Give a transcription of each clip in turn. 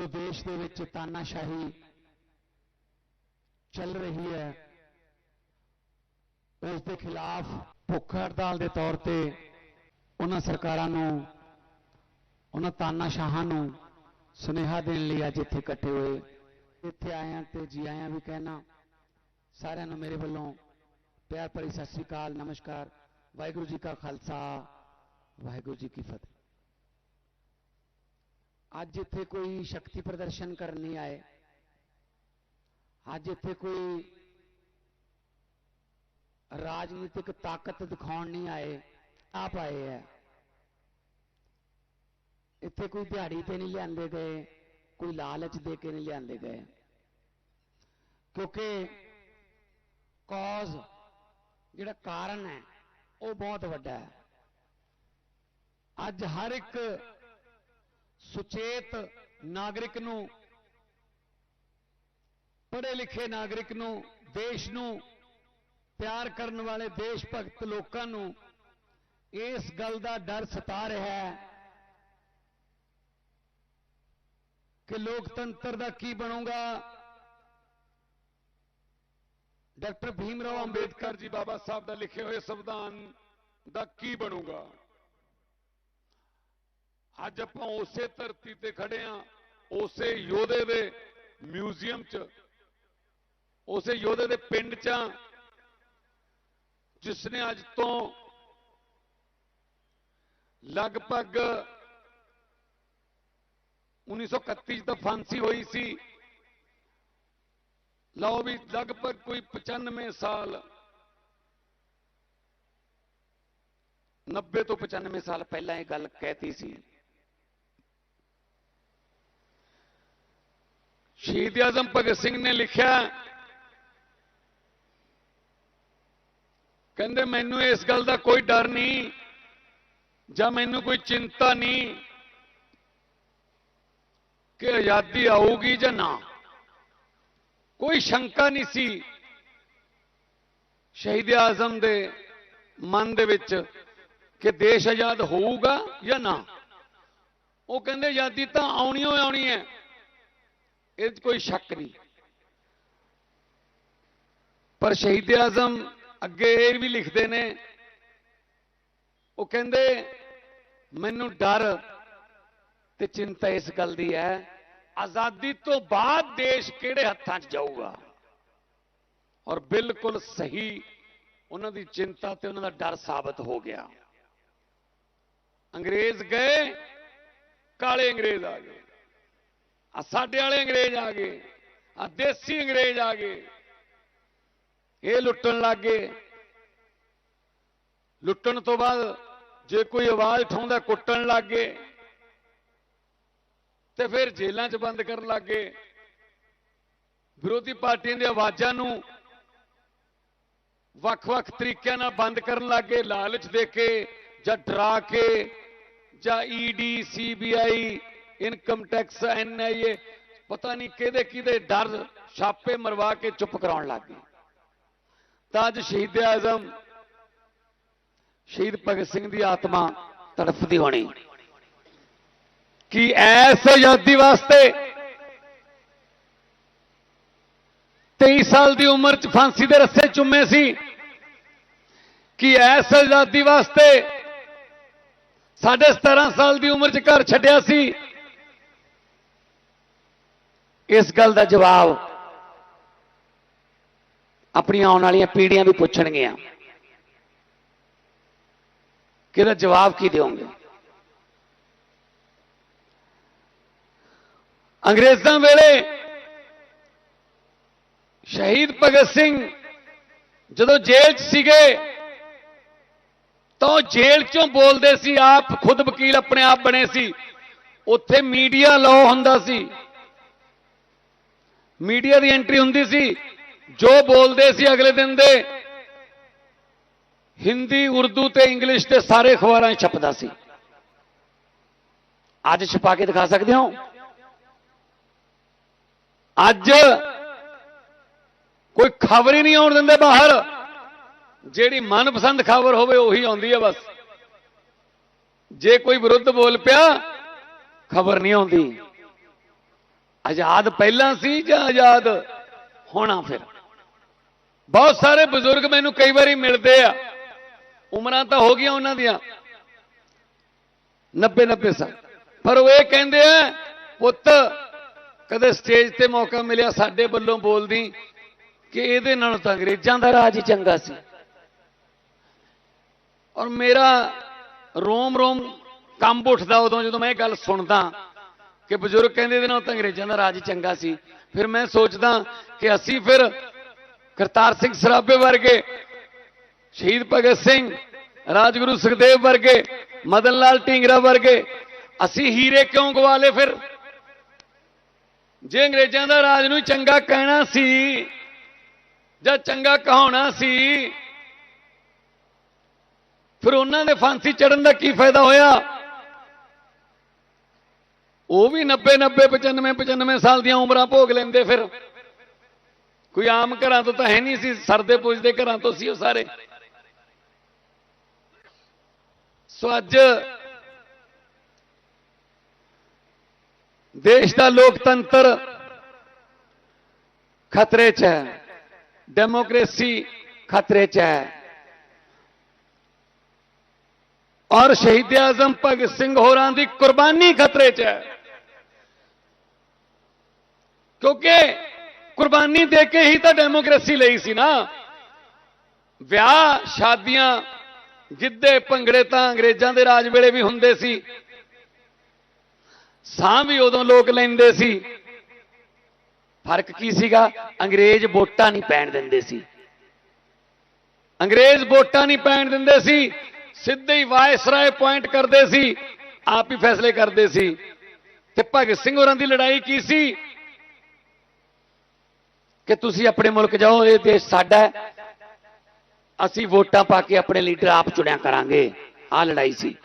ਜੋ ਦੇਸ਼ ਦੇ ਵਿੱਚ ਤਾਨਾਸ਼ਾਹੀ ਚੱਲ ਰਹੀ ਹੈ, ਉਸ ਦੇ ਖਿਲਾਫ ਭੁੱਖ ਹੜਤਾਲ ਦੇ ਤੌਰ ਤੇ ਉਹਨਾਂ ਸਰਕਾਰਾਂ ਨੂੰ, ਉਹਨਾਂ ਤਾਨਾਸ਼ਾਹਾਂ ਨੂੰ ਸੁਨੇਹਾ ਦੇਣ ਲਈ ਅੱਜ ਇੱਥੇ ਇਕੱਠੇ ਹੋਏ। ਇੱਥੇ ਆਇਆ ਤੇ ਜੀ ਆਇਆਂ ਵੀ ਕਹਿਣਾ, ਸਾਰਿਆਂ ਨੂੰ ਮੇਰੇ ਵੱਲੋਂ ਪਿਆਰ ਭਰੀ ਸਤਿ ਸ੍ਰੀ ਅਕਾਲ, ਨਮਸਕਾਰ। ਵਾਹਿਗੁਰੂ ਜੀ ਕਾ ਖਾਲਸਾ, ਵਾਹਿਗੁਰੂ ਜੀ ਕੀ ਫਤਿਹ। ਅੱਜ ਇੱਥੇ ਕੋਈ ਸ਼ਕਤੀ ਪ੍ਰਦਰਸ਼ਨ ਕਰਨ ਨਹੀਂ ਆਏ। ਅੱਜ ਇੱਥੇ ਕੋਈ ਰਾਜਨੀਤਿਕ ਤਾਕਤ ਦਿਖਾਉਣ ਨਹੀਂ ਆਏ, ਆਪ ਆਏ ਹੈ ਇੱਥੇ ਕੋਈ ਦਿਹਾੜੀ ਤੇ ਨਹੀਂ ਲਿਆਂਦੇ ਗਏ, ਕੋਈ ਲਾਲਚ ਦੇ ਕੇ ਨਹੀਂ ਲਿਆਂਦੇ ਗਏ। ਕਿਉਂਕਿ ਕੌਜ਼ ਜਿਹੜਾ ਕਾਰਨ ਹੈ ਉਹ ਬਹੁਤ ਵੱਡਾ ਹੈ ਅੱਜ ਹਰ ਇੱਕ ਸੁਚੇਤ ਨਾਗਰਿਕ ਨੂੰ, ਪੜ੍ਹੇ ਲਿਖੇ ਨਾਗਰਿਕ ਨੂੰ, ਦੇਸ਼ ਨੂੰ, ਪਿਆਰ ਕਰਨ ਵਾਲੇ ਦੇਸ਼ ਭਗਤ ਲੋਕਾਂ ਨੂੰ ਇਸ ਗੱਲ ਦਾ ਡਰ ਸਤਾ ਰਿਹਾ ਹੈ ਕਿ ਲੋਕਤੰਤਰ ਦਾ ਕੀ ਬਣੂਗਾ। ਡਾਕਟਰ ਭੀਮ ਰਾਓ ਅੰਬੇਦਕਰ ਜੀ ਬਾਬਾ ਸਾਹਿਬ ਦਾ ਲਿਖੇ ਹੋਏ ਸੰਵਿਧਾਨ ਦਾ ਕੀ ਬਣੂਗਾ? ਅੱਜ ਆਪਾਂ ਉਸੇ ਧਰਤੀ ਤੇ ਖੜੇ ਆ ਉਸੇ ਯੋਧੇ ਦੇ ਮਿਊਜ਼ੀਅਮ 'ਚ ਉਸੇ ਯੋਧੇ ਦੇ ਪਿੰਡ 'ਚ ਆਂ, ਜਿਸ ਨੇ ਅੱਜ ਤੋਂ ਲਗਭਗ 1931 ਚ ਤਾਂ ਫਾਂਸੀ ਹੋਈ ਸੀ। ਲਓ ਵੀ ਲਗਭਗ ਕੋਈ 95 ਸਾਲ 90 ਤੋਂ 95 ਸਾਲ ਪਹਿਲਾਂ ਇਹ ਗੱਲ ਕਹਿਤੀ ਸੀ। ਸ਼ਹੀਦ ਆਜ਼ਮ ਭਗਤ ਸਿੰਘ ਨੇ ਲਿਖਿਆ, ਕਹਿੰਦੇ ਮੈਨੂੰ ਇਸ ਗੱਲ ਦਾ ਕੋਈ ਡਰ ਨਹੀਂ, ਜਾਂ ਮੈਨੂੰ ਕੋਈ ਚਿੰਤਾ ਨਹੀਂ ਕਿ ਆਜ਼ਾਦੀ ਆਊਗੀ ਜਾਂ ਨਾ। ਕੋਈ ਸ਼ੰਕਾ ਨਹੀਂ ਸੀ ਸ਼ਹੀਦ ਆਜ਼ਮ ਦੇ ਮਨ ਦੇ ਵਿੱਚ ਕਿ ਦੇਸ਼ ਆਜ਼ਾਦ ਹੋਊਗਾ ਜਾਂ ਨਾ। ਉਹ ਕਹਿੰਦੇ ਆਜ਼ਾਦੀ ਤਾਂ ਆਉਣੀ ਓ ਆਉਣੀ ਹੈ। ਇਹ 'ਚ ਕੋਈ ਸ਼ੱਕ ਨਹੀਂ। ਪਰ ਸ਼ਹੀਦ ਆਜ਼ਮ ਅੱਗੇ ਇਹ ਵੀ ਲਿਖਦੇ ਨੇ, ਉਹ ਕਹਿੰਦੇ, ਮੈਨੂੰ ਡਰ ਤੇ ਚਿੰਤਾ ਇਸ ਗੱਲ ਦੀ ਹੈ, ਆਜ਼ਾਦੀ ਤੋਂ ਬਾਅਦ ਦੇਸ਼ ਕਿਹੜੇ ਹੱਥਾਂ 'ਚ ਜਾਊਗਾ? ਔਰ ਬਿਲਕੁਲ ਸਹੀ ਉਹਨਾਂ ਦੀ ਚਿੰਤਾ ਤੇ ਉਹਨਾਂ ਦਾ ਡਰ ਸਾਬਤ ਹੋ ਗਿਆ। ਅੰਗਰੇਜ਼ ਗਏ, ਕਾਲੇ ਅੰਗਰੇਜ਼ ਆ ਗਏ। ਆ ਸਾਡੇ ਵਾਲੇ ਅੰਗਰੇਜ਼ ਆ ਗਏ, ਆ ਦੇਸੀ ਅੰਗਰੇਜ਼ ਆ ਗਏ। ਇਹ ਲੁੱਟਣ ਲੱਗ ਗਏ। ਲੁੱਟਣ ਤੋਂ ਬਾਅਦ ਜੇ ਕੋਈ ਆਵਾਜ਼ ਉਠਾਉਂਦਾ, ਕੁੱਟਣ ਲੱਗ ਗਏ। ਤੇ ਫਿਰ ਜੇਲ੍ਹਾਂ 'ਚ ਬੰਦ ਕਰਨ ਲੱਗ ਗਏ। ਵਿਰੋਧੀ ਪਾਰਟੀਆਂ ਦੀਆਂ ਆਵਾਜ਼ਾਂ ਨੂੰ ਵੱਖ-ਵੱਖ ਤਰੀਕਿਆਂ ਨਾਲ ਬੰਦ ਕਰਨ ਲੱਗੇ ਲਾਲਚ ਦੇ ਕੇ ਜਾਂ ਡਰਾ ਕੇ ਜਾਂ ED CBI income tax NIA ਪਤਾ ਨਹੀਂ ਕਿਹਦੇ ਕਿਹਦੇ ਡਰ ਛਾਪੇ ਮਰਵਾ ਕੇ ਚੁੱਪ ਕਰਾਉਣ ਲੱਗ ਗਏ। ਤਾਂ ਅੱਜ ਸ਼ਹੀਦ ਆਜ਼ਮ, ਸ਼ਹੀਦ ਭਗਤ ਸਿੰਘ ਦੀ ਆਤਮਾ ਤੜਫਦੀ ਹੋਣੀ। ਕਿ ਐਸ ਆਜ਼ਾਦੀ ਵਾਸਤੇ 23 ਸਾਲ ਦੀ ਉਮਰ 'ਚ ਫਾਂਸੀ ਦੇ ਰੱਸੇ ਚੁੰਮੇ ਸੀ? ਕਿ ਐਸ ਆਜ਼ਾਦੀ ਵਾਸਤੇ ਸਾਢੇ 17 ਸਾਲ ਦੀ ਉਮਰ 'ਚ ਘਰ ਛੱਡਿਆ ਸੀ? ਇਸ ਗੱਲ ਦਾ ਜਵਾਬ ਆਪਣੀਆਂ ਆਉਣ ਵਾਲੀਆਂ ਪੀੜ੍ਹੀਆਂ ਵੀ ਪੁੱਛਣਗੀਆਂ। ਕਿ ਇਹਦਾ ਜਵਾਬ ਕੀ ਦਿਓਗੇ? ਅੰਗਰੇਜ਼ਾਂ ਵੇਲੇ ਸ਼ਹੀਦ ਭਗਤ ਸਿੰਘ ਜਦੋਂ ਜੇਲ੍ਹ 'ਚ ਸੀਗੇ, ਤਾਂ ਉਹ ਜੇਲ੍ਹ 'ਚੋਂ ਬੋਲਦੇ ਸੀ, ਆਪ ਖੁਦ ਵਕੀਲ ਆਪਣੇ ਆਪ ਬਣੇ ਸੀ। ਉੱਥੇ ਮੀਡੀਆ ਲਾਅ ਹੁੰਦਾ ਸੀ। ਮੀਡੀਆ ਦੀ ਐਂਟਰੀ ਹੁੰਦੀ ਸੀ, ਜੋ ਬੋਲਦੇ ਸੀ ਅਗਲੇ ਦਿਨ ਦੇ, ਹਿੰਦੀ, ਉਰਦੂ ਤੇ ਇੰਗਲਿਸ਼ ਤੇ ਸਾਰੇ ਅਖਬਾਰਾਂ 'ਚ ਛਪਦਾ ਸੀ। ਅੱਜ ਛਪਾ ਕੇ ਦਿਖਾ ਸਕਦੇ ਹੋ? ਅੱਜ ਕੋਈ ਖਬਰ ਹੀ ਨਹੀਂ ਆਉਣ ਦਿੰਦੇ ਬਾਹਰ। ਜਿਹੜੀ ਮਨਪਸੰਦ ਖਬਰ ਹੋਵੇ ਉਹੀ ਆਉਂਦੀ ਹੈ ਬਸ। ਜੇ ਕੋਈ ਵਿਰੁੱਧ ਬੋਲ ਪਿਆ, ਖਬਰ ਨਹੀਂ ਆਉਂਦੀ। ਆਜ਼ਾਦ ਪਹਿਲਾਂ ਸੀ ਜਾਂ ਆਜ਼ਾਦ ਹੋਣਾ ਫਿਰ? ਬਹੁਤ ਸਾਰੇ ਬਜ਼ੁਰਗ ਮੈਨੂੰ ਕਈ ਵਾਰੀ ਮਿਲਦੇ ਆ। ਉਮਰਾਂ ਤਾਂ ਹੋ ਗਈਆਂ ਉਹਨਾਂ ਦੀਆਂ। 90 90 ਸਾਲ। ਪਰ ਉਹ ਇਹ ਕਹਿੰਦੇ ਆ, ਪੁੱਤ, ਕਦੇ ਸਟੇਜ ਤੇ ਮੌਕਾ ਮਿਲਿਆ ਸਾਡੇ ਵੱਲੋਂ ਬੋਲਦੀ ਕਿ ਇਹਦੇ ਨਾਲ ਤਾਂ ਅੰਗਰੇਜ਼ਾਂ ਦਾ ਰਾਜ ਹੀ ਚੰਗਾ ਸੀ। ਔਰ ਮੇਰਾ ਰੋਮ ਰੋਮ ਕੰਬ ਉੱਠਦਾ ਉਦੋਂ ਜਦੋਂ ਮੈਂ ਇਹ ਗੱਲ ਸੁਣਦਾ। ਕਿ ਬਜ਼ੁਰਗ ਕਹਿੰਦੇ ਇਹਦੇ ਨਾਲ ਤਾਂ ਅੰਗਰੇਜ਼ਾਂ ਦਾ ਰਾਜ ਹੀ ਚੰਗਾ ਸੀ। ਫਿਰ ਮੈਂ ਸੋਚਦਾ ਕਿ ਅਸੀਂ ਫਿਰ ਕਰਤਾਰ ਸਿੰਘ ਸਰਾਭੇ ਵਰਗੇ, ਸ਼ਹੀਦ ਭਗਤ ਸਿੰਘ, ਰਾਜਗੁਰੂ ਸੁਖਦੇਵ ਵਰਗੇ, ਮਦਨ ਲਾਲ ਢੀਂਗਰਾ ਵਰਗੇ, ਅਸੀਂ ਹੀਰੇ ਕਿਉਂ ਗਵਾ ਲਏ ਫਿਰ? ਜੇ ਅੰਗਰੇਜ਼ਾਂ ਦਾ ਰਾਜ ਨੂੰ ਚੰਗਾ ਕਹਿਣਾ ਸੀ, ਜਾਂ ਚੰਗਾ ਕਹਾਉਣਾ ਸੀ, ਫਿਰ ਉਹਨਾਂ ਦੇ ਫਾਂਸੀ ਚੜਨ ਦਾ ਕੀ ਫਾਇਦਾ ਹੋਇਆ? ਉਹ ਵੀ 90 90 95 95 ਸਾਲ ਦੀਆਂ ਉਮਰਾਂ ਭੋਗ ਲੈਂਦੇ ਫਿਰ। ਕੋਈ ਆਮ ਘਰਾਂ ਤੋਂ ਤਾਂ ਹੈ ਨਹੀਂ ਸੀ, ਸਰਦੇ ਪੁੱਜਦੇ ਘਰਾਂ ਤੋਂ ਸੀ ਉਹ ਸਾਰੇ। ਸੋ ਅੱਜ ਦੇਸ਼ ਦਾ ਲੋਕਤੰਤਰ ਖਤਰੇ 'ਚ ਹੈ, ਡੈਮੋਕ੍ਰੇਸੀ ਖਤਰੇ 'ਚ ਹੈ। ਔਰ ਸ਼ਹੀਦ ਆਜ਼ਮ ਭਗਤ ਸਿੰਘ ਹੋਰਾਂ ਦੀ ਕੁਰਬਾਨੀ ਖਤਰੇ 'ਚ ਹੈ। ਕਿਉਂਕਿ ਕੁਰਬਾਨੀ ਦੇ ਕੇ ਹੀ ਤਾਂ ਡੈਮੋਕ੍ਰੇਸੀ ਲਈ ਸੀ ਨਾ। ਵਿਆਹ, ਸ਼ਾਦੀਆਂ ਗਿੱਧੇ ਭੰਗੜੇ ਤਾਂ ਅੰਗਰੇਜ਼ਾਂ ਦੇ ਰਾਜ ਵੇਲੇ ਵੀ ਹੁੰਦੇ ਸੀ। ਸਾਹ ਵੀ ਉਦੋਂ ਲੋਕ ਲੈਂਦੇ ਸੀ। ਫ਼ਰਕ ਕੀ ਸੀਗਾ? ਅੰਗਰੇਜ਼ ਵੋਟਾਂ ਨਹੀਂ ਪੈਣ ਦਿੰਦੇ ਸੀ। ਅੰਗਰੇਜ਼ ਵੋਟਾਂ ਨਹੀਂ ਪੈਣ ਦਿੰਦੇ ਸੀ। ਸਿੱਧੇ ਹੀ ਵਾਇਸਰਾਏ ਪੁਆਇੰਟ ਕਰਦੇ ਸੀ। ਆਪ ਹੀ ਫੈਸਲੇ ਕਰਦੇ ਸੀ। ਤੇ ਭਗਤ ਸਿੰਘ ਹੋਰਾਂ ਦੀ ਲੜਾਈ ਕੀ ਸੀ? ਕਿ ਤੁਸੀਂ ਆਪਣੇ ਮੁਲਕ ਜਾਓ, ਇਹ ਦੇਸ਼ ਸਾਡਾ ਹੈ। ਅਸੀਂ ਵੋਟਾਂ ਪਾ ਕੇ ਆਪਣੇ ਲੀਡਰ ਆਪ ਚੁਣਿਆ ਕਰਾਂਗੇ। ਆਹ ਲੜਾਈ ਸੀ।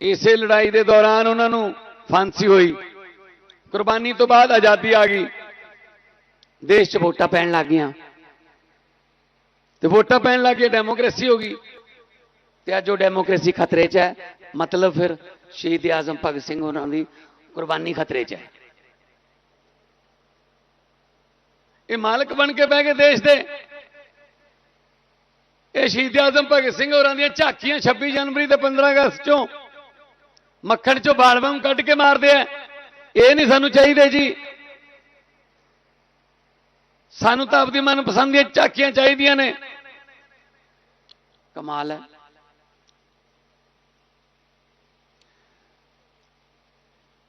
ਇਸੇ ਲੜਾਈ ਦੇ ਦੌਰਾਨ ਉਹਨਾਂ ਨੂੰ ਫਾਂਸੀ ਹੋਈ। ਕੁਰਬਾਨੀ ਤੋਂ ਬਾਅਦ ਆਜ਼ਾਦੀ ਆ ਗਈ। ਦੇਸ਼ 'ਚ ਵੋਟਾਂ ਪੈਣ ਲੱਗ ਗਈਆਂ। ਤੇ ਵੋਟਾਂ ਪੈਣ ਲੱਗ ਗਈ ਡੈਮੋਕ੍ਰੇਸੀ ਹੋ ਗਈ। ਤੇ ਅੱਜ ਉਹ ਡੈਮੋਕ੍ਰੇਸੀ ਖਤਰੇ 'ਚ ਹੈ। ਮਤਲਬ ਫਿਰ ਸ਼ਹੀਦ ਆਜ਼ਮ ਭਗਤ ਸਿੰਘ ਹੋਰਾਂ ਦੀ ਕੁਰਬਾਨੀ ਖਤਰੇ 'ਚ ਹੈ। ਇਹ ਮਾਲਕ ਬਣ ਕੇ ਬਹਿ ਗਏ ਦੇਸ਼ ਦੇ। ਇਹ ਸ਼ਹੀਦ ਆਜ਼ਮ ਭਗਤ ਸਿੰਘ ਹੋਰਾਂ ਦੀਆਂ ਝਾਕੀਆਂ 26 ਜਨਵਰੀ ਤੇ 15 ਅਗਸਤ ਚੋਂ ਮੱਖਣ ਚੋਂ ਬਾਲ ਬੰਮ ਕੱਢ ਕੇ ਮਾਰਦੇ ਆ। ਇਹ ਨਹੀਂ ਸਾਨੂੰ ਚਾਹੀਦੇ ਜੀ। ਸਾਨੂੰ ਤਾਂ ਆਪਦੀ ਮਨਪਸੰਦ ਦੀਆਂ ਝਾਕੀਆਂ ਚਾਹੀਦੀਆਂ ਨੇ। ਕਮਾਲ ਹੈ।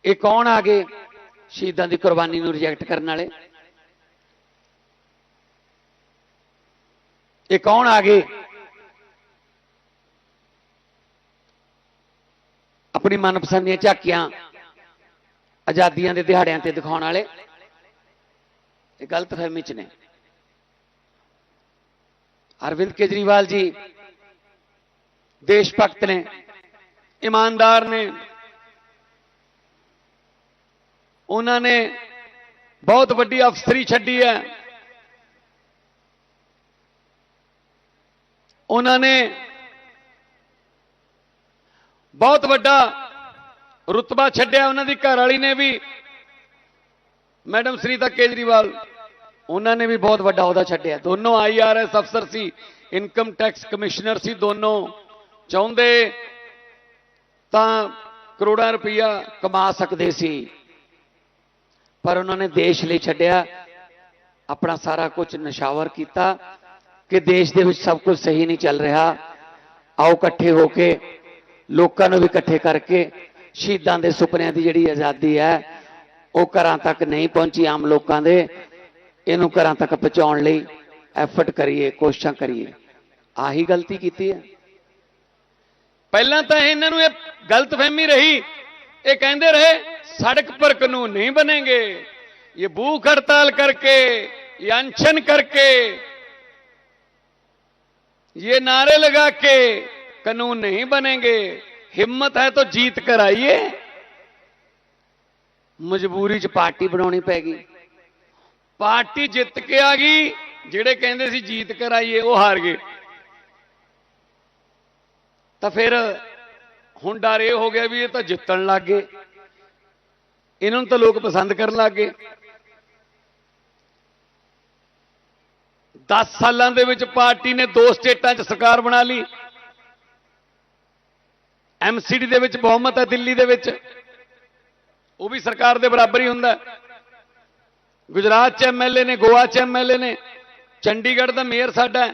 ਇਹ ਕੌਣ ਆ ਗਏ ਸ਼ਹੀਦਾਂ ਦੀ ਕੁਰਬਾਨੀ ਨੂੰ ਰਿਜੈਕਟ ਕਰਨ ਵਾਲੇ? ਇਹ ਕੌਣ ਆ ਗਏ? ਆਪਣੀ ਮਨਪਸੰਦ ਦੀਆਂ ਝਾਕੀਆਂ ਆਜ਼ਾਦੀਆਂ ਦੇ ਦਿਹਾੜਿਆਂ ਤੇ ਦਿਖਾਉਣ ਵਾਲੇ। ਇਹ ਗਲਤ ਫਹਿਮੀ ਚ ਨੇ। ਅਰਵਿੰਦ ਕੇਜਰੀਵਾਲ ਜੀ ਦੇਸ਼ ਭਗਤ ਨੇ, ਇਮਾਨਦਾਰ ਨੇ। ਉਹਨਾਂ ਨੇ ਬਹੁਤ ਵੱਡੀ ਅਫਸਰੀ ਛੱਡੀ ਹੈ। ਉਹਨਾਂ ਨੇ ਬਹੁਤ ਵੱਡਾ ਰੁਤਬਾ ਛੱਡਿਆ, ਉਹਨਾਂ ਦੀ ਘਰ ਵਾਲੀ ਨੇ ਵੀ। ਮੈਡਮ ਸ੍ਰੀਤਾ ਕੇਜਰੀਵਾਲ, ਉਹਨਾਂ ਨੇ ਵੀ ਬਹੁਤ ਵੱਡਾ ਅਹੁਦਾ ਛੱਡਿਆ। ਦੋਨੋਂ ਆਈਆਰਐਸ ਅਫਸਰ ਸੀ, ਇਨਕਮ ਟੈਕਸ ਕਮਿਸ਼ਨਰ ਸੀ ਦੋਨੋਂ। ਚਾਹੁੰਦੇ ਤਾਂ ਕਰੋੜਾਂ ਰੁਪਈਆ ਕਮਾ ਸਕਦੇ ਸੀ, ਪਰ ਉਹਨਾਂ ਨੇ ਦੇਸ਼ ਲਈ ਛੱਡਿਆ। ਆਪਣਾ ਸਾਰਾ ਕੁਝ ਨਸ਼ਾਵਰ ਕੀਤਾ। ਕਿ ਦੇਸ਼ ਦੇ ਵਿੱਚ ਸਭ ਕੁਝ ਸਹੀ ਨਹੀਂ ਚੱਲ ਰਿਹਾ। ਆਓ ਇਕੱਠੇ ਹੋ ਕੇ ਲੋਕਾਂ ਨੂੰ ਵੀ ਇਕੱਠੇ ਕਰਕੇ ਸ਼ਹੀਦਾਂ ਦੇ ਸੁਪਨਿਆਂ ਦੀ ਜਿਹੜੀ ਆਜ਼ਾਦੀ ਹੈ, ਉਹ ਘਰਾਂ ਤੱਕ ਨਹੀਂ ਪਹੁੰਚੀ ਆਮ ਲੋਕਾਂ ਦੇ। ਇਹਨੂੰ ਘਰਾਂ ਤੱਕ ਪਹੁੰਚਾਉਣ ਲਈ ਐਫਰਟ ਕਰੀਏ, ਕੋਸ਼ਿਸ਼ਾਂ ਕਰੀਏ। ਆਹੀ ਗਲਤੀ ਕੀਤੀ ਹੈ। ਪਹਿਲਾਂ ਤਾਂ ਇਹਨਾਂ ਨੂੰ ਇਹ ਗਲਤਫਹਿਮੀ ਰਹੀ। ਇਹ ਕਹਿੰਦੇ ਰਹੇ, ਸੜਕ ਪਰ ਕਾਨੂੰਨ ਨਹੀਂ ਬਣेंगे ਇਹ ਭੂਖ ਹੜਤਾਲ ਕਰਕੇ, ਇਹ ਅਨਸ਼ਨ ਕਰਕੇ ये नारे लगा के कानून नहीं बनेंगे हिम्मत है तो जीत कर आइए ਮਜਬੂਰੀ ਚ ਪਾਰਟੀ ਬਣਾਉਣੀ ਪੈ ਗਈ ਪਾਰਟੀ ਜਿੱਤ ਕੇ ਆ ਗਈ ਜਿਹੜੇ ਕਹਿੰਦੇ ਸੀ ਜੀਤ ਕਰ ਆਈਏ ਉਹ ਹਾਰ ਗਏ ਤਾਂ ਫਿਰ ਹੁਣ ਡਰ ਇਹ ਹੋ ਗਿਆ ਵੀ ਇਹ ਤਾਂ ਜਿੱਤਣ ਲੱਗ ਗਏ ਇਹਨਾਂ ਨੂੰ ਤਾਂ ਲੋਕ ਪਸੰਦ ਕਰਨ ਲੱਗ ਗਏ 10 ਸਾਲਾਂ ਦੇ ਵਿੱਚ ਪਾਰਟੀ ਨੇ ਦੋ ਸਟੇਟਾਂ 'ਚ ਸਰਕਾਰ ਬਣਾ ਲਈ। ਐਮਸੀਡੀ ਦੇ ਵਿੱਚ ਬਹੁਮਤ ਹੈ, ਦਿੱਲੀ ਦੇ ਵਿੱਚ। ਉਹ ਵੀ ਸਰਕਾਰ ਦੇ ਬਰਾਬਰ ਹੀ ਹੁੰਦਾ ਗੁਜਰਾਤ 'ਚ ਐਮਐਲਏ ਨੇ, ਗੋਆ 'ਚ ਐਮਐਲਏ ਨੇ, ਚੰਡੀਗੜ੍ਹ ਦਾ ਮੇਅਰ ਸਾਡਾ ਹੈ।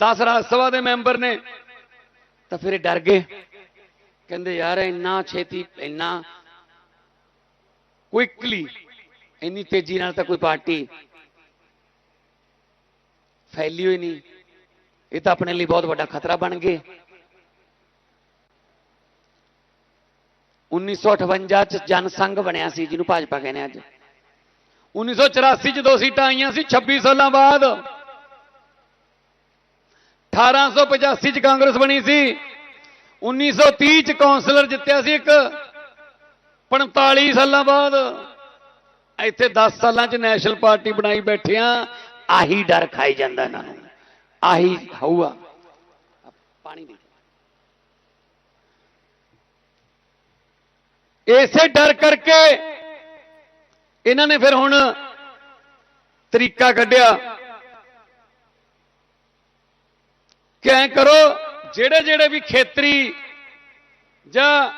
10 ਰਾਜ ਸਭਾ ਦੇ ਮੈਂਬਰ ਨੇ। ਤਾਂ ਫਿਰ ਡਰ ਗਏ। ਕਹਿੰਦੇ ਯਾਰ ਇੰਨਾ ਛੇਤੀ, ਇੰਨਾ ਕੁਇਕਲੀ ਇੰਨੀ ਤੇਜ਼ੀ ਨਾਲ ਤਾਂ ਕੋਈ ਪਾਰਟੀ ਫੈਲੀ ਹੋਈ ਨਹੀਂ। ਇਹ ਤਾਂ ਆਪਣੇ ਲਈ ਬਹੁਤ ਵੱਡਾ ਖਤਰਾ ਬਣ ਗਏ। 1958 ਚ ਜਨਸੰਘ ਬਣਿਆ ਸੀ, ਜਿਹਨੂੰ ਭਾਜਪਾ ਕਹਿੰਦੇ ਅੱਜ। 1984 ਚ ਦੋ ਸੀਟਾਂ ਆਈਆਂ ਸੀ 26 ਸਾਲਾਂ ਬਾਅਦ। 1885 ਚ ਕਾਂਗਰਸ ਬਣੀ ਸੀ। 1930 ਚ ਕੌਂਸਲਰ ਜਿੱਤਿਆ ਸੀ ਇੱਕ। 45 ਸਾਲਾਂ ਬਾਅਦ। ਇੱਥੇ 10 ਸਾਲਾਂ ਚ ਨੈਸ਼ਨਲ ਪਾਰਟੀ ਬਣਾਈ ਬੈਠਿਆਂ ਆਹੀ ਡਰ ਖਾਈ ਜਾਂਦਾ ਇਹਨਾਂ ਨੂੰ। ਆਹੀ ਹਊਆ। ਪਾਣੀ ਦੇ ਇਸੇ ਡਰ ਕਰਕੇ ਇਹਨਾਂ ਨੇ ਫਿਰ ਹੁਣ ਤਰੀਕਾ ਕੱਢਿਆ। ਕਿ ਐਂ ਕਰੋ ਜਿਹੜੇ ਜਿਹੜੇ ਵੀ ਖੇਤਰੀ ਜਾਂ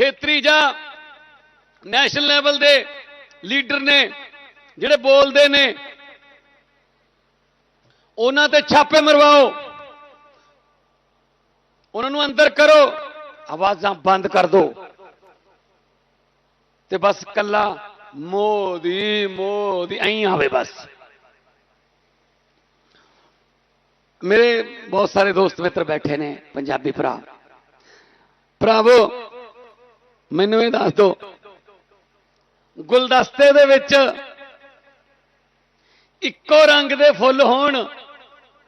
ਖੇਤਰੀ ਜਾਂ ਨੈਸ਼ਨਲ ਲੈਵਲ ਦੇ ਲੀਡਰ ਨੇ, ਜਿਹੜੇ ਬੋਲਦੇ ਨੇ, ਉਹਨਾਂ ਤੇ ਛਾਪੇ ਮਰਵਾਓ। ਉਹਨਾਂ ਨੂੰ ਅੰਦਰ ਕਰੋ, ਆਵਾਜ਼ਾਂ ਬੰਦ ਕਰ ਦਿਓ ਤੇ ਬਸ ਕੱਲਾ ਮੋਦੀ ਮੋਦੀ, ਐਂ ਆਵੇ ਬਸ। ਮੇਰੇ ਬਹੁਤ ਸਾਰੇ ਦੋਸਤ ਮਿੱਤਰ ਬੈਠੇ ਨੇ, ਪੰਜਾਬੀ ਭਰਾ। ਭਰਾਵੋ ਮੈਨੂੰ ਇਹ ਦੱਸ ਦਿਓ ਗੁਲਦਸਤੇ ਦੇ ਵਿੱਚ ਇੱਕੋ ਰੰਗ ਦੇ ਫੁੱਲ ਹੋਣ,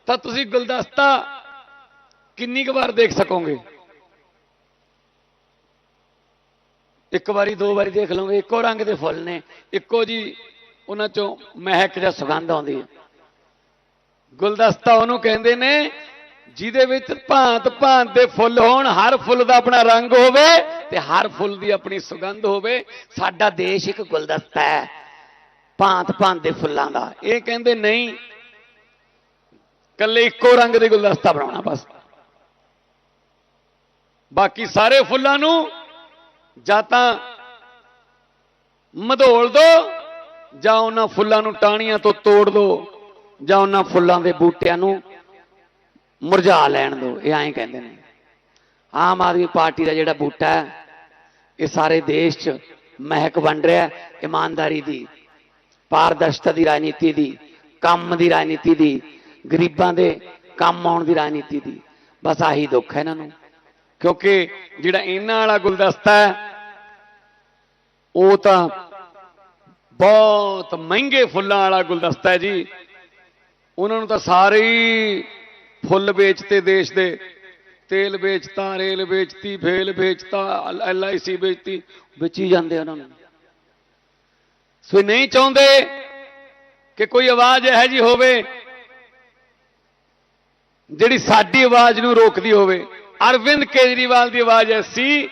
ਤਾਂ ਤੁਸੀਂ ਗੁਲਦਸਤਾ ਕਿੰਨੀ ਕੁ ਵਾਰ ਦੇਖ ਸਕੋਗੇ? ਇੱਕ ਵਾਰੀ, ਦੋ ਵਾਰੀ ਦੇਖ ਲਓਗੇ, ਇੱਕੋ ਰੰਗ ਦੇ ਫੁੱਲ ਨੇ। ਇੱਕੋ ਜੀ ਉਹਨਾਂ ਚੋਂ ਮਹਿਕ ਜਾਂ ਸੁਗੰਧ ਆਉਂਦੀ ਹੈ। ਗੁਲਦਸਤਾ ਉਹਨੂੰ ਕਹਿੰਦੇ ਨੇ ਜਿਹਦੇ ਵਿੱਚ ਭਾਂਤ ਭਾਂਤ ਦੇ ਫੁੱਲ ਹੋਣ, ਹਰ ਫੁੱਲ ਦਾ ਆਪਣਾ ਰੰਗ ਹੋਵੇ ਤੇ ਹਰ ਫੁੱਲ ਦੀ ਆਪਣੀ ਸੁਗੰਧ ਹੋਵੇ, ਸਾਡਾ ਦੇਸ਼ ਇੱਕ ਗੁਲਦਸਤਾ ਹੈ, ਭਾਂਤ ਭਾਂਤ ਦੇ ਫੁੱਲਾਂ ਦਾ। ਇਹ ਕਹਿੰਦੇ ਨਹੀਂ ਕੱਲੇ ਇੱਕੋ ਰੰਗ ਦੇ ਗੁਲਦਸਤਾ ਬਣਾਉਣਾ ਬਸ। ਬਾਕੀ ਸਾਰੇ ਫੁੱਲਾਂ ਨੂੰ ਜਾਂ ਤਾਂ ਮਧੋਲ ਦੋ, ਜਾਂ ਉਹਨਾਂ ਫੁੱਲਾਂ ਨੂੰ ਟਾਹਣੀਆਂ ਤੋਂ ਤੋੜ ਦੋ, ਜਾਂ ਉਹਨਾਂ ਫੁੱਲਾਂ ਦੇ ਬੂਟਿਆਂ ਨੂੰ ਮੁਰਝਾ ਲੈਣ ਦਿਓ ਇਹ ਐਂ ਕਹਿੰਦੇ ਨੇ। ਆਮ ਆਦਮੀ ਪਾਰਟੀ ਦਾ ਜਿਹੜਾ ਬੂਟਾ ਹੈ, ਇਹ ਸਾਰੇ ਦੇਸ਼ 'ਚ ਮਹਿਕ ਵੰਡ ਰਿਹਾ ਇਮਾਨਦਾਰੀ ਦੀ, ਪਾਰਦਰਸ਼ਤਾ ਦੀ ਰਾਜਨੀਤੀ ਦੀ, ਕੰਮ ਦੀ ਰਾਜਨੀਤੀ ਦੀ, ਗਰੀਬਾਂ ਦੇ ਕੰਮ ਆਉਣ ਦੀ ਰਾਜਨੀਤੀ ਦੀ। ਬਸ ਆਹੀ ਦੁੱਖ ਹੈ ਇਹਨਾਂ ਨੂੰ। ਕਿਉਂਕਿ ਜਿਹੜਾ ਇਹਨਾਂ ਵਾਲਾ ਗੁਲਦਸਤਾ ਹੈ, ਉਹ ਤਾਂ ਬਹੁਤ ਮਹਿੰਗੇ ਫੁੱਲਾਂ ਵਾਲਾ ਗੁਲਦਸਤਾ ਹੈ ਜੀ। ਉਹਨਾਂ ਨੂੰ ਤਾਂ ਸਾਰੇ ਹੀ ਫੁੱਲ ਵੇਚਤੇ ਦੇਸ਼ ਦੇ, ਤੇਲ ਵੇਚਤਾ, ਰੇਲ ਵੇਚਤੀ ਫੇਲ ਵੇਚਤਾ ਐਲਆਈਸੀ ਵੇਚਤੀ, ਵੇਚੀ ਜਾਂਦੇ ਉਹਨਾਂ ਨੂੰ। ਸੋ ਇਹ ਨਹੀਂ ਚਾਹੁੰਦੇ ਕਿ ਕੋਈ ਆਵਾਜ਼ ਇਹੋ ਜੀ ਹੋਵੇ, ਜਿਹੜੀ ਸਾਡੀ ਆਵਾਜ਼ ਨੂੰ ਰੋਕਦੀ ਹੋਵੇ। ਅਰਵਿੰਦ ਕੇਜਰੀਵਾਲ ਦੀ ਆਵਾਜ਼ ਐਸੀ,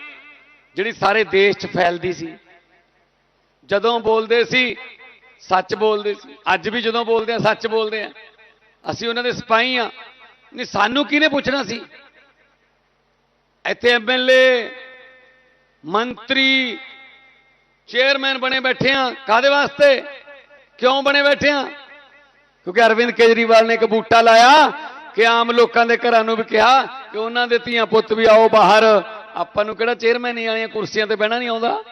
ਜਿਹੜੀ ਸਾਰੇ ਦੇਸ਼ 'ਚ ਫੈਲਦੀ ਸੀ। ਜਦੋਂ ਬੋਲਦੇ ਸੀ, ਸੱਚ ਬੋਲਦੇ ਸੀ। ਅੱਜ ਵੀ ਜਦੋਂ ਬੋਲਦੇ ਆ, ਸੱਚ ਬੋਲਦੇ ਆ। ਅਸੀਂ ਉਹਨਾਂ ਦੇ ਸਿਪਾਹੀ ਆ। ਨਹੀਂ, ਸਾਨੂੰ ਕਿਹਨੇ ਪੁੱਛਣਾ ਸੀ? ਇੱਥੇ ਐਮਐਲਏ ਮੰਤਰੀ, ਚੇਅਰਮੈਨ ਬਣੇ ਬੈਠੇ ਆ। ਕਾਦੇ ਵਾਸਤੇ? ਕਿਉਂ ਬਣੇ ਬੈਠੇ ਆ? ਕਿਉਂਕਿ ਅਰਵਿੰਦ ਕੇਜਰੀਵਾਲ ਨੇ ਇੱਕ ਬੂਟਾ ਲਾਇਆ ਕਿ ਆਮ ਲੋਕਾਂ ਦੇ ਘਰਾਂ ਨੂੰ ਵੀ ਕਿਹਾ ਕਿ ਉਹਨਾਂ ਦੇ ਧੀਆਂ ਪੁੱਤ ਵੀ ਆਓ ਬਾਹਰ। ਆਪਾਂ ਨੂੰ ਕਿਹੜਾ ਚੇਅਰਮੈਨ ਵਾਲੀਆਂ ਕੁਰਸੀਆਂ ਤੇ ਬਹਿਣਾ ਨਹੀਂ ਆਉਂਦਾ?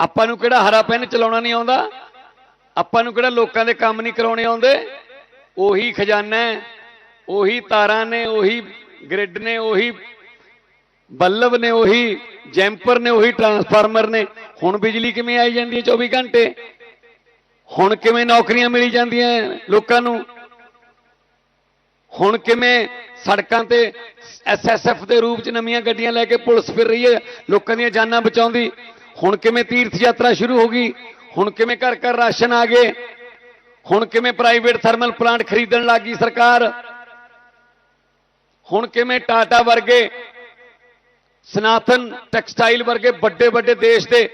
ਆਪਾਂ ਨੂੰ ਕਿਹੜਾ ਹਰਾ ਪੈਨ ਚਲਾਉਣਾ ਨਹੀਂ ਆਉਂਦਾ? ਆਪਾਂ ਨੂੰ ਕਿਹੜਾ ਲੋਕਾਂ ਦੇ ਕੰਮ ਨਹੀਂ ਕਰਾਉਣੇ ਆਉਂਦੇ? ਉਹੀ ਖਜ਼ਾਨਾ ਹੈ। ਉਹੀ ਤਾਰਾਂ ਨੇ, ਉਹੀ ਗ੍ਰਿਡ ਨੇ, ਉਹੀ ਬੱਲਬ ਨੇ, ਉਹੀ ਜੈਂਪਰ ਨੇ, ਉਹੀ ਟਰਾਂਸਫਾਰਮਰ ਨੇ। ਹੁਣ ਬਿਜਲੀ ਕਿਵੇਂ ਆਈ ਜਾਂਦੀ ਹੈ 24 ਘੰਟੇ? ਹੁਣ ਕਿਵੇਂ ਨੌਕਰੀਆਂ ਮਿਲੀ ਜਾਂਦੀਆਂ ਲੋਕਾਂ ਨੂੰ? ਹੁਣ ਕਿਵੇਂ ਸੜਕਾਂ ਤੇ ਐਸਐਸਐਫ ਦੇ ਰੂਪ ਚ ਨਵੀਆਂ ਗੱਡੀਆਂ ਲੈ ਕੇ ਪੁਲਿਸ ਫਿਰ ਰਹੀ ਹੈ, ਲੋਕਾਂ ਦੀਆਂ ਜਾਨਾਂ ਬਚਾਉਂਦੀ? ਹੁਣ ਕਿਵੇਂ ਤੀਰਥ ਯਾਤਰਾ ਸ਼ੁਰੂ ਹੋ ਗਈ? ਹੁਣ ਕਿਵੇਂ ਘਰ ਘਰ ਰਾਸ਼ਨ ਆ ਗਏ? ਹੁਣ ਕਿਵੇਂ ਪ੍ਰਾਈਵੇਟ ਥਰਮਲ ਪਲਾਂਟ ਖਰੀਦਣ ਲੱਗੀ ਸਰਕਾਰ? ਹੁਣ ਕਿਵੇਂ ਟਾਟਾ ਵਰਗੇ ਸਨਾਤਨ ਟੈਕਸਟਾਈਲ ਵਰਗੇ ਵੱਡੇ ਵੱਡੇ ਦੇਸ਼ ਦੇ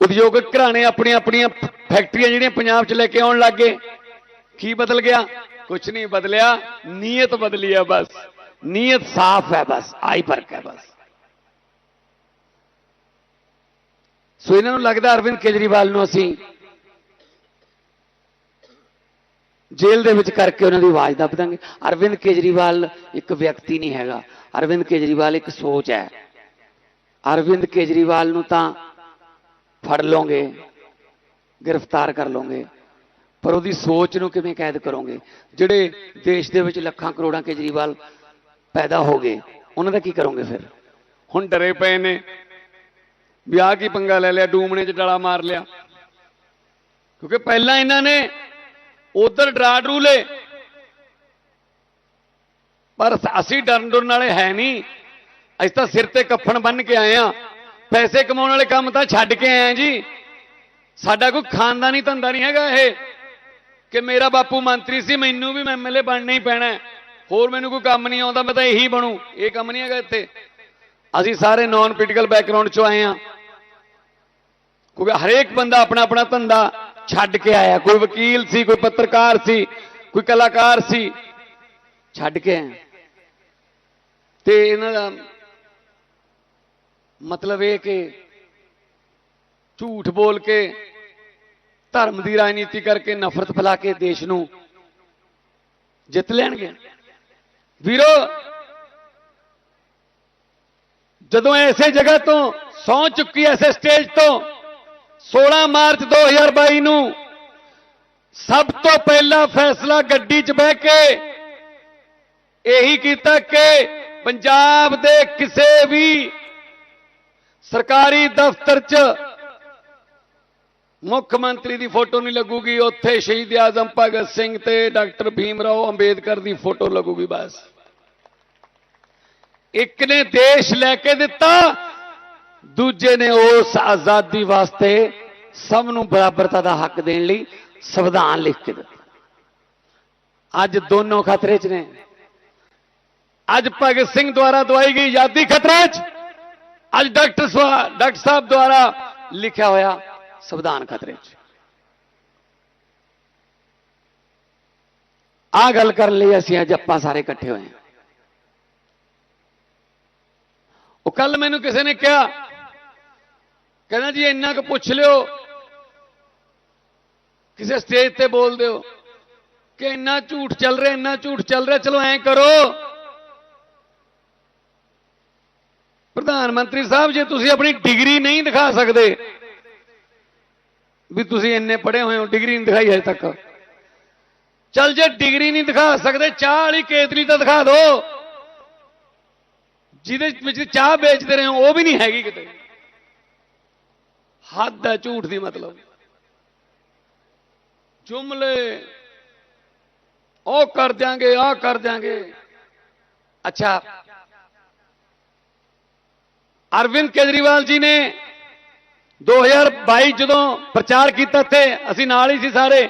ਉਦਯੋਗਿਕ ਘਰਾਣੇ ਆਪਣੀਆਂ ਆਪਣੀਆਂ ਫੈਕਟਰੀਆਂ ਜਿਹੜੀਆਂ ਪੰਜਾਬ 'ਚ ਲੈ ਕੇ ਆਉਣ ਲੱਗ ਗਏ, ਕੀ ਬਦਲ ਗਿਆ? ਕੁਝ ਨਹੀਂ ਬਦਲਿਆ, ਨੀਅਤ ਬਦਲੀ ਹੈ ਬਸ। ਨੀਅਤ ਸਾਫ਼ ਹੈ ਬਸ ਆਈ ਫ਼ਰਕ ਹੈ ਬਸ। ਸੋ ਇਹਨਾਂ ਨੂੰ ਲੱਗਦਾ ਅਰਵਿੰਦ ਕੇਜਰੀਵਾਲ ਨੂੰ ਅਸੀਂ ਜੇਲ੍ਹ ਦੇ ਵਿੱਚ ਕਰਕੇ ਉਹਨਾਂ ਦੀ ਆਵਾਜ਼ ਦੱਬ ਦਾਂਗੇ। ਅਰਵਿੰਦ ਕੇਜਰੀਵਾਲ ਇੱਕ ਵਿਅਕਤੀ ਨਹੀਂ ਹੈਗਾ। ਅਰਵਿੰਦ ਕੇਜਰੀਵਾਲ ਇੱਕ ਸੋਚ ਹੈ। ਅਰਵਿੰਦ ਕੇਜਰੀਵਾਲ ਨੂੰ ਤਾਂ ਫੜ ਲਓਗੇ, ਗ੍ਰਿਫਤਾਰ ਕਰ ਲਓਗੇ, ਪਰ ਉਹਦੀ ਸੋਚ ਨੂੰ ਕਿਵੇਂ ਕੈਦ ਕਰੋਗੇ? ਜਿਹੜੇ ਦੇਸ਼ ਦੇ ਵਿੱਚ ਲੱਖਾਂ ਕਰੋੜਾਂ ਕੇਜਰੀਵਾਲ ਪੈਦਾ ਹੋ ਗਏ, ਉਹਨਾਂ ਦਾ ਕੀ ਕਰੋਗੇ ਫਿਰ? ਹੁਣ ਡਰੇ ਪਏ ਨੇ। ਵੀ ਆਹ ਕੀ ਪੰਗਾ ਲੈ ਲਿਆ, ਡੂਮਣੇ 'ਚ ਡਾਲਾ ਮਾਰ ਲਿਆ। ਕਿਉਂਕਿ ਪਹਿਲਾਂ ਇਹਨਾਂ ਨੇ ਉਧਰ ਡਰਾ ਡਰੂ ਲਏ ਪਰ ਅਸੀਂ ਡਰਨ ਡਰਨ ਵਾਲੇ ਹੈ ਨਹੀਂ। ਅਸੀਂ ਤਾਂ ਸਿਰ ਤੇ ਕੱਫਣ ਬੰਨ ਕੇ ਆਏ ਆ ਪੈਸੇ ਕਮਾਉਣ ਵਾਲੇ ਕੰਮ ਤਾਂ ਛੱਡ ਕੇ ਆਏ ਆ ਜੀ। ਸਾਡਾ ਕੋਈ ਖਾਨਦਾਨੀ ਧੰਦਾ ਨਹੀਂ ਹੈਗਾ ਇਹ। ਕਿ ਮੇਰਾ ਬਾਪੂ ਮੰਤਰੀ ਸੀ, ਮੈਨੂੰ ਵੀ ਐਮਐਲਏ ਬਣਨਾ ਹੀ ਪੈਣਾ ਹੋਰ ਮੈਨੂੰ ਕੋਈ ਕੰਮ ਨਹੀਂ ਆਉਂਦਾ, ਮੈਂ ਤਾਂ ਇਹੀ ਬਣੂ। ਇਹ ਕੰਮ ਨਹੀਂ ਹੈਗਾ ਇੱਥੇ। ਅਸੀਂ ਸਾਰੇ ਨਾਨ ਪੋਲੀਟੀਕਲ ਬੈਕਗ੍ਰਾਉਂਡ ਚੋਂ ਆਏ ਆ ਕਿਉਂਕਿ ਹਰੇਕ ਬੰਦਾ ਆਪਣਾ ਆਪਣਾ ਧੰਦਾ ਛੱਡ ਕੇ ਆਇਆ। ਕੋਈ ਵਕੀਲ ਸੀ, ਕੋਈ ਪੱਤਰਕਾਰ ਸੀ, ਕੋਈ ਕਲਾਕਾਰ ਸੀ, ਛੱਡ ਕੇ ਆਇਆ। ਤੇ ਇਹਨਾਂ ਦਾ ਮਤਲਬ ਇਹ ਕਿ ਝੂਠ ਬੋਲ ਕੇ, ਧਰਮ ਦੀ ਰਾਜਨੀਤੀ ਕਰਕੇ ਨਫ਼ਰਤ ਫੈਲਾ ਕੇ ਦੇਸ਼ ਨੂੰ ਜਿੱਤ ਲੈਣਗੇ। ਵੀਰੋ, ਜਦੋਂ ਐਸੇ ਜਗ੍ਹਾ ਤੋਂ ਸੌ ਚੁੱਕੀ ਐਸੇ ਸਟੇਜ ਤੋਂ 16 ਮਾਰਚ 2022 ਨੂੰ ਸਭ ਤੋਂ ਪਹਿਲਾ ਫੈਸਲਾ ਗੱਡੀ 'ਚ ਬਹਿ ਕੇ ਇਹੀ ਕੀਤਾ ਕਿ ਪੰਜਾਬ ਦੇ ਕਿਸੇ ਵੀ ਸਰਕਾਰੀ ਦਫ਼ਤਰ 'ਚ ਮੁੱਖ ਮੰਤਰੀ ਦੀ ਫੋਟੋ ਨਹੀਂ ਲੱਗੂਗੀ, ਉੱਥੇ ਸ਼ਹੀਦ ਆਜ਼ਮ ਭਗਤ ਸਿੰਘ ਤੇ ਡਾਕਟਰ ਭੀਮ ਰਾਓ ਅੰਬੇਦਕਰ ਦੀ ਫੋਟੋ ਲੱਗੂਗੀ ਬਸ। ਇੱਕ ਨੇ ਦੇਸ਼ ਲੈ ਕੇ ਦਿੱਤਾ ਦੂਜੇ ਨੇ ਉਸ ਆਜ਼ਾਦੀ ਵਾਸਤੇ ਸਭ ਨੂੰ ਬਰਾਬਰਤਾ ਦਾ ਹੱਕ ਦੇਣ ਲਈ ਸੰਵਿਧਾਨ ਲਿਖ ਕੇ ਦਿੱਤਾ। ਅੱਜ ਦੋਨੋਂ ਖਤਰੇ 'ਚ ਨੇ। ਅੱਜ ਭਗਤ ਸਿੰਘ ਦੁਆਰਾ ਦਵਾਈ ਗਈ ਆਜ਼ਾਦੀ ਖਤਰੇ 'ਚ। ਅੱਜ ਡਾਕਟਰ ਡਾਕਟਰ ਸਾਹਿਬ ਦੁਆਰਾ ਲਿਖਿਆ ਹੋਇਆ ਸੰਵਿਧਾਨ ਖਤਰੇ 'ਚ। ਆ ਗੱਲ ਕਰਨ ਲਈ ਅਸੀਂ ਅੱਜ ਆਪਾਂ ਸਾਰੇ ਇਕੱਠੇ ਹੋਏ ਹਾਂ। ਉਹ ਕੱਲ ਮੈਨੂੰ ਕਿਸੇ ਨੇ ਕਿਹਾ ਕਹਿੰਦਾ ਜੀ, ਇੰਨਾ ਕੁ ਪੁੱਛ ਲਿਓ। ਕਿਸੇ ਸਟੇਜ ਤੇ ਬੋਲ ਦਿਓ ਕਿ ਇੰਨਾ ਝੂਠ ਚੱਲ ਰਿਹਾ, ਇੰਨਾ ਝੂਠ ਚੱਲ ਰਿਹਾ, ਚਲੋ ਐਂ ਕਰੋ। ਪ੍ਰਧਾਨ ਮੰਤਰੀ ਸਾਹਿਬ, ਜੇ ਤੁਸੀਂ ਆਪਣੀ ਡਿਗਰੀ ਨਹੀਂ ਦਿਖਾ ਸਕਦੇ, ਵੀ ਤੁਸੀਂ ਇੰਨੇ ਪੜ੍ਹੇ ਹੋਏ ਹੋ, ਡਿਗਰੀ ਨਹੀਂ ਦਿਖਾਈ ਹਜੇ ਤੱਕ। ਚੱਲ ਜੇ ਡਿਗਰੀ ਨਹੀਂ ਦਿਖਾ ਸਕਦੇ, ਚਾਹ ਵਾਲੀ ਕੇਤਲੀ ਤਾਂ ਦਿਖਾ ਦਿਓ। ਜਿਹਦੇ ਵਿੱਚ ਚਾਹ ਵੇਚਦੇ ਰਹੇ ਹੋ, ਉਹ ਵੀ ਨਹੀਂ ਹੈਗੀ ਕਿਤੇ। ਹੱਦ ਹੈ ਝੂਠ ਦੀ ਮਤਲਬ। ਜੁਮਲੇ, ਉਹ ਕਰ ਦਿਆਂਗੇ ਆ ਕਰ ਦਿਆਂਗੇ। ਅੱਛਾ। ਅਰਵਿੰਦ ਕੇਜਰੀਵਾਲ ਜੀ ਨੇ 2022 ਜਦੋਂ ਪ੍ਰਚਾਰ ਕੀਤਾ ਤੇ ਅਸੀਂ ਨਾਲ ਹੀ ਸੀ ਸਾਰੇ।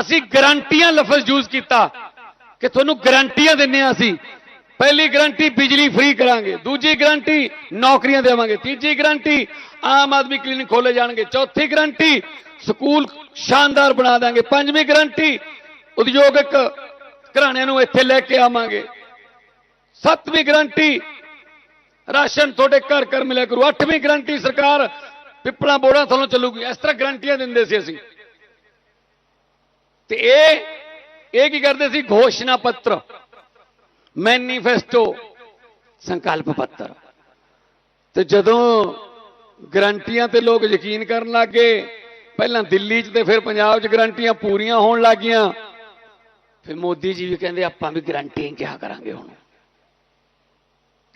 ਅਸੀਂ ਗਰੰਟੀਆਂ ਲਫ਼ਜ਼ ਯੂਜ਼ ਕੀਤਾ ਕਿ ਤੁਹਾਨੂੰ ਗਰੰਟੀਆਂ ਦਿੰਨੇ ਆ ਅਸੀਂ। ਪਹਿਲੀ ਗਰੰਟੀ ਬਿਜਲੀ ਫ੍ਰੀ ਕਰਾਂਗੇ, ਦੂਜੀ ਗਰੰਟੀ ਨੌਕਰੀਆਂ ਦੇਵਾਂਗੇ, ਤੀਜੀ ਗਰੰਟੀ ਆਮ ਆਦਮੀ ਕਲੀਨਿਕ ਖੋਲੇ ਜਾਣਗੇ, ਚੌਥੀ ਗਰੰਟੀ ਸਕੂਲ ਸ਼ਾਨਦਾਰ ਬਣਾ ਦਾਂਗੇ ਪੰਜਵੀਂ ਗਰੰਟੀ ਉਦਯੋਗਿਕ ਘਰਾਣਿਆਂ ਨੂੰ ਇੱਥੇ ਲੈ ਕੇ ਆਵਾਂਗੇ, ਸੱਤਵੀਂ ਗਰੰਟੀ ਰਾਸ਼ਨ ਤੁਹਾਡੇ ਘਰ ਘਰ ਮਿਲਿਆ ਕਰੂ, ਅੱਠਵੀਂ ਗਰੰਟੀ ਸਰਕਾਰ ਪਿੱਪਲਾਂ ਬੋੜਾਂ ਥੱਲੋਂ ਚੱਲੂਗੀ, ਇਸ ਤਰ੍ਹਾਂ ਗਰੰਟੀਆਂ ਦਿੰਦੇ ਸੀ ਅਸੀਂ। ਤੇ ਇਹ ਇਹ ਕੀ ਕਰਦੇ ਸੀ? ਘੋਸ਼ਣਾ ਪੱਤਰ। ਮੈਨੀਫੈਸਟੋ, ਸੰਕਲਪ ਪੱਤਰ। ਤੇ ਜਦੋਂ ਗਰੰਟੀਆਂ ਤੇ ਲੋਕ ਯਕੀਨ ਕਰਨ ਲੱਗੇ ਪਹਿਲਾਂ ਦਿੱਲੀ 'ਚ ਤੇ ਫਿਰ ਪੰਜਾਬ 'ਚ ਗਰੰਟੀਆਂ ਪੂਰੀਆਂ ਹੋਣ ਲੱਗੀਆਂ ਫਿਰ ਮੋਦੀ ਜੀ ਵੀ ਕਹਿੰਦੇ, ਆਪਾਂ ਵੀ ਗਰੰਟੀ ਕਿਹਾ ਕਰਾਂਗੇ ਹੁਣ।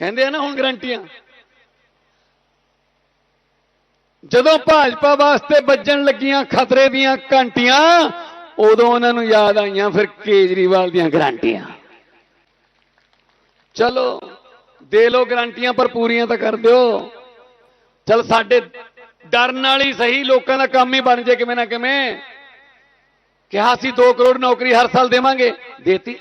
ਕਹਿੰਦੇ ਆ ਨਾ ਹੁਣ ਗਰੰਟੀਆਂ। ਜਦੋਂ ਭਾਜਪਾ ਵਾਸਤੇ ਵੱਜਣ ਲੱਗੀਆਂ ਖਤਰੇ ਦੀਆਂ ਘੰਟੀਆਂ, ਉਦੋਂ ਉਹਨਾਂ ਨੂੰ ਯਾਦ ਆਈਆਂ ਫਿਰ ਕੇਜਰੀਵਾਲ ਦੀਆਂ ਗਰੰਟੀਆਂ। ਚਲੋ, ਦੇ ਲੋ ਗਰੰਟੀਆਂ, ਪਰ ਪੂਰੀਆਂ ਤਾਂ ਕਰ ਦਿਓ। ਚਲ, ਸਾਡੇ ਡਰਨ ਨਾਲ ਹੀ ਸਹੀ ਲੋਕਾਂ ਦਾ ਕੰਮ ਹੀ ਬਣ ਜੇ ਕਿਵੇਂ ਨਾ ਕਿਵੇਂ। ਕਿਹਾ ਸੀ 2 ਕਰੋੜ ਨੌਕਰੀ ਹਰ ਸਾਲ ਦੇਵਾਂਗੇ, ਦੇਤੀ।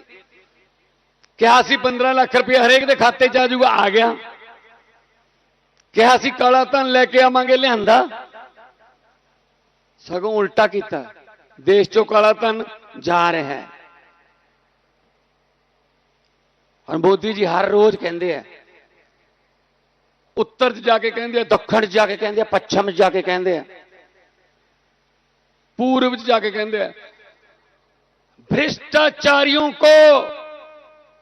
ਕਿਹਾ ਸੀ 15 ਲੱਖ ਰੁਪਏ ਹਰੇਕ ਦੇ ਖਾਤੇ 'ਚ ਆ ਜਾਊਗਾ, ਆ ਗਿਆ। ਕਿਹਾ ਸੀ ਕਾਲਾ ਧਨ ਲੈ ਕੇ ਆਵਾਂਗੇ ਲਿਆਂਦਾ। ਸਗੋਂ ਉਲਟਾ ਕੀਤਾ। ਦੇਸ਼ ਚੋਂ ਕਾਲਾ ਧਨ ਜਾ ਰਿਹਾ ਹੈ। ਹੁਣ ਮੋਦੀ ਜੀ ਹਰ ਰੋਜ਼ ਕਹਿੰਦੇ ਆ ਉੱਤਰ 'ਚ ਜਾ ਕੇ ਕਹਿੰਦੇ ਆ ਦੱਖਣ 'ਚ ਜਾ ਕੇ ਕਹਿੰਦੇ ਆ ਪੱਛਮ 'ਚ ਜਾ ਕੇ ਕਹਿੰਦੇ ਆ पूर्व 'ਚ ਜਾ ਕੇ ਕਹਿੰਦੇ ਆ ਭ੍ਰਿਸ਼ਟਾਚਾਰੀਆਂ ਕੋ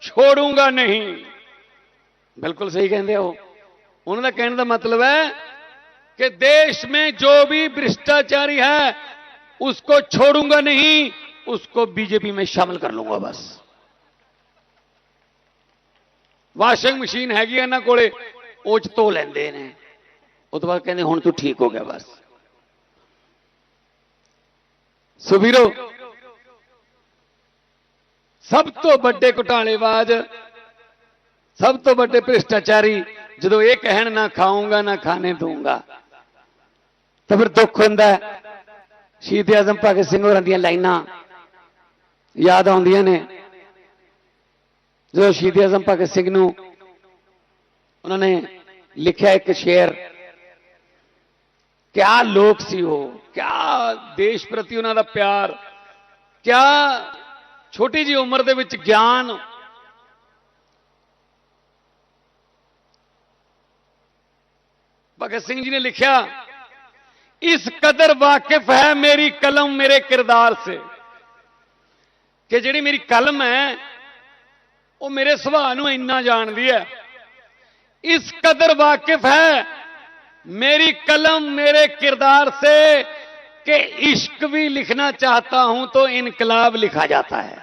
ਛੋੜੂੰਗਾ ਨਹੀਂ ਬਿਲਕੁਲ ਸਹੀ ਕਹਿੰਦੇ ਆ ਉਹ ਉਹਨਾਂ ਦਾ ਕਹਿਣ ਦਾ ਮਤਲਬ ਹੈ कि देश में जो भी भ्रष्टाचारी है उसको छोड़ूंगा नहीं उसको बीजेपी में शामिल कर लूंगा बस ਵਾਸ਼ਿੰਗ ਮਸ਼ੀਨ ਹੈਗੀ ਆ ਇਹਨਾਂ ਕੋਲੇ, ਉਹ ਚ ਧੋ ਲੈਂਦੇ ਨੇ। ਉਹ ਤੋਂ ਬਾਅਦ ਕਹਿੰਦੇ, ਹੁਣ ਤੂੰ ਠੀਕ ਹੋ ਗਿਆ ਬਸ। ਸੋ ਵੀਰੋ, ਸਭ ਤੋਂ ਵੱਡੇ ਘੁਟਾਲੇਬਾਜ਼, ਸਭ ਤੋਂ ਵੱਡੇ ਭ੍ਰਿਸ਼ਟਾਚਾਰੀ, ਜਦੋਂ ਇਹ ਕਹਿਣ, ਨਾ ਖਾਊਂਗਾ, ਨਾ ਖਾਣੇ ਦੂੰਗਾ ਤਾਂ ਫਿਰ ਦੁੱਖ ਹੁੰਦਾ ਹੈ। ਸ਼ਹੀਦ ਆਜ਼ਮ ਭਗਤ ਸਿੰਘ ਹੋਰਾਂ ਦੀਆਂ ਲਾਈਨਾਂ ਯਾਦ ਆਉਂਦੀਆਂ ਨੇ। ਜਦੋਂ ਸ਼ਹੀਦ ਅਜ਼ਮ ਭਗਤ ਸਿੰਘ ਨੂੰ ਉਹਨਾਂ ਨੇ ਲਿਖਿਆ ਇੱਕ ਸ਼ੇਰ, ਕਿਆ ਲੋਕ ਸੀ ਉਹ, ਕਿਆ ਦੇਸ਼ ਪ੍ਰਤੀ ਉਹਨਾਂ ਦਾ ਪਿਆਰ, ਕਿਆ ਛੋਟੀ ਜੀ ਉਮਰ ਦੇ ਵਿੱਚ ਗਿਆਨ। ਭਗਤ ਸਿੰਘ ਜੀ ਨੇ ਲਿਖਿਆ, ਇਸ ਕਦਰ ਵਾਕਿਫ ਹੈ ਮੇਰੀ ਕਲਮ ਮੇਰੇ ਕਿਰਦਾਰ ਸੇ, ਕਿ ਜਿਹੜੀ ਮੇਰੀ ਕਲਮ ਹੈ ਉਹ ਮੇਰੇ ਸੁਭਾਅ ਨੂੰ ਇੰਨਾ ਜਾਣਦੀ ਹੈ ਇਸ ਕਦਰ ਵਾਕਿਫ ਹੈ मेरी कलम मेरे किरदार से कि इश्क भी लिखना चाहता हूं तो इनकलाब लिखा जाता है